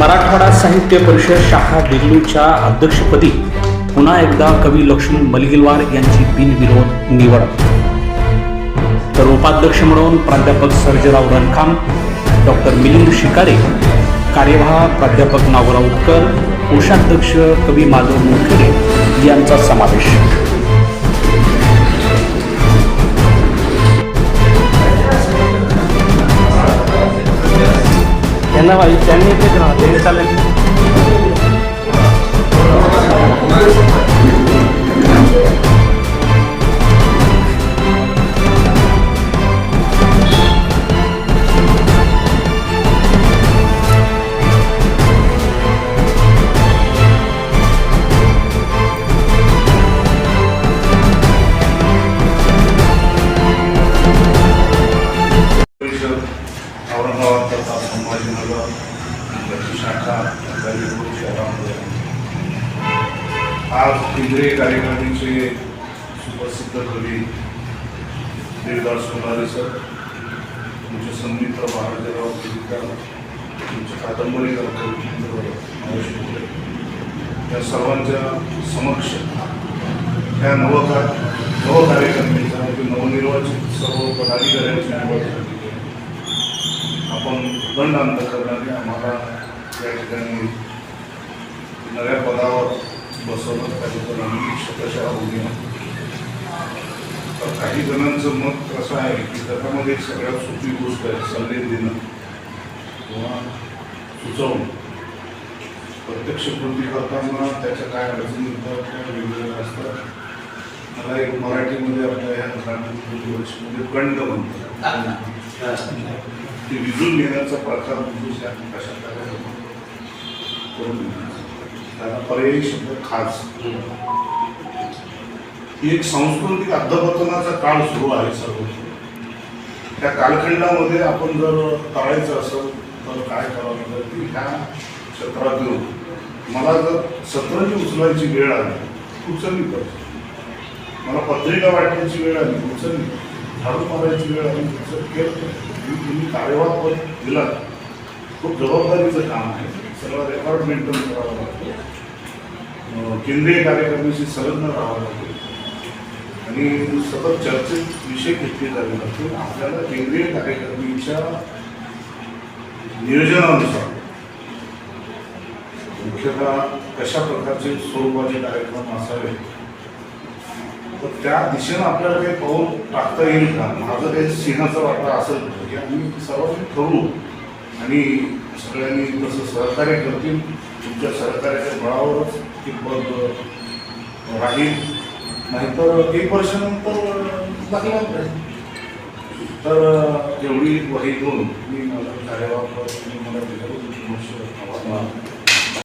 मराठवाडा साहित्य परिषद शाखा दिल्लीच्या अध्यक्षपदी पुन्हा एकदा कवी लक्ष्मी मलगिलवार यांची बिनविरोध निवड. तर उपाध्यक्ष म्हणून प्राध्यापक सर्जेराव रणखाम डॉक्टर मिलिंद शिकारे कार्यवाह प्राध्यापक नागोराव उत्कर कोषाध्यक्ष कवी माधव मुखेडे यांचा समावेश. त्यांना त्यांनी तेच राहते चालेल. शहरामध्ये आज केंद्रीय कार्यकारिणीचे सुप्रसिद्ध कवी देवदास कुमारी सर तुमचे संमित्र महाराजराव केळकर तुमचे कादंबरीकार कवी या सर्वांच्या समक्ष ह्या नवका नवकार्यकर्त्यांचा म्हणजे नवनिर्वाचित सर्व पदाधिकाऱ्यांची निवड झाली आहे. आपण दंड अंतकरणाने आम्हाला या ठिकाणी नव्या पदावर बसवलं त्याबद्दल आम्ही शतशः उभी. तर काही जणांचं मत कसं आहे की त्याच्यामध्ये एक सगळ्यात सोपी गोष्ट आहे सल्ले देणं किंवा सुचवणं. प्रत्यक्ष कृती करताना त्याच्या काय अडचणी येतात त्या वेगवेगळ्या असतात. मला एक मराठीमध्ये आपल्या या भाषेमध्ये कंड म्हणतात. ते विजून घेण्याचा प्रकार म्हणजे कशा प्रकारे त्यांना त्याला पर्यायी शब्द खास. ही एक सांस्कृतिक अध्यापतनाचा काळ सुरू आहे सर्व. त्या कालखंडामध्ये आपण जर करायचं असेल तर काय करावं लागेल? की ह्या क्षेत्रात येऊन मला जर सतरंजी उचलायची वेळ आली उचलली पाहिजे. मला पत्रिका वाटण्याची वेळ आली उचलली. झाडू मारायची वेळ आली उचल केलं तुम्ही कार्यवाह पण दिला. खूप जबाबदारीचं काम आहे. सर्व रेकॉर्ड मेंटेन करावं लागतं. केंद्रीय कार्यक्रमाशी संलग्न राहावं लागतो. आणि सतत चर्चेत विषय घेतले जावे लागतो. आपल्याला केंद्रीय कार्यक्रमीच्या नियोजनानुसार मुख्यतः कशा प्रकारचे स्वरूपाचे कार्यक्रम असावे तर त्या दिशेनं आपल्याला काही पाऊल टाकता येईल का? माझं काही सिंहाचा वाटा असेल की आम्ही सर्वांनी ठरवू आणि सगळ्यांनी तसं सहकार्य करतील. तुमच्या सहकार्याच्या बळावरच ते पद राहील. नाहीतर एक वर्षानंतर लागला नाही. तर एवढी वही दोन मी माझा कार्यवाह करत मला दिल्याबद्दल तुमचे